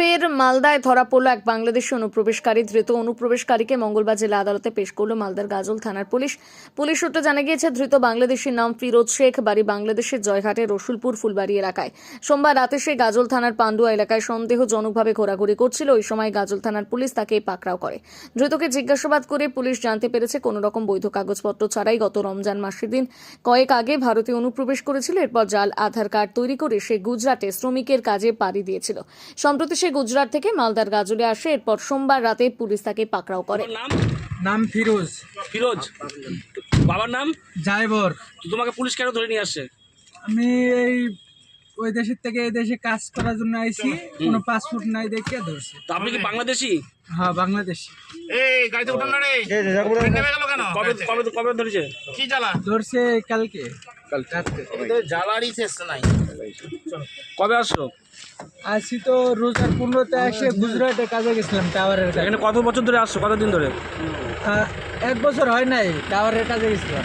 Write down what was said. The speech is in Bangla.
ফের মালদায় ধরা পড়ল এক বাংলাদেশি অনুপ্রবেশকারী। ধৃত অনুপ্রবেশকারীকে মঙ্গলবার জেলা আদালতে পেশ করল মালদার গাজল থানার পুলিশ। পুলিশ সূত্রে জানা গিয়েছে, ধৃত বাংলাদেশির নাম ফিরোজ শেখ, বাড়ি বাংলাদেশের জয়ঘাটের রসুলপুর ফুলবাড়ি এলাকায়। সোমবার রাতে সে গাজল থানার পান্ডুয়া এলাকায় সন্দেহজনকভাবে ঘোরাঘুরি করছিল। ওই সময় গাজল থানার পুলিশ তাকে পাকড়াও করে। ধৃতকে জিজ্ঞাসাবাদ করে পুলিশ জানতে পেরেছে, কোনো রকম বৈধ কাগজপত্র ছাড়াই গত রমজান মাসের দিন কয়েক আগে ভারতে অনুপ্রবেশ করেছিল। এরপর জাল, আধার কার্ড তৈরি করে সে গুজরাটে শ্রমিকের কাজে পাড়ি দিয়েছিল। সম্প্রতি সে গুজরাট থেকে মালদার গাজলে আসে। এরপর সোমবার রাতে পুলিশ তাকে পাকড়াও করে। নাম? নাম ফিরোজ। ফিরোজ? বাবার নাম? জাইবর। তো তোমাকে পুলিশ কেন ধরে নিয়ে আসছে আমি এই ওই দেশের থেকে এই দেশে কাজ করার জন্য আইছি। কোনো পাসপোর্ট নাই দেখে ধরছে। তো আপনি কি বাংলাদেশি? হ্যাঁ বাংলাদেশ। এই গাড়িতে উঠান না রে। কবে কবে ধরেছে? কি জ্বালা? ধরছে কালকে। তোদের শেষ নাই। কবে আসছো আসি তো রোজার পনেরোতে এসে গুজরাটে কাজে গেছিলাম টাওয়ারের এখানে কত বছর ধরে আসছো? কতদিন ধরে? এক বছর হয় নাই টাওয়ারের কাজে গেছিলাম।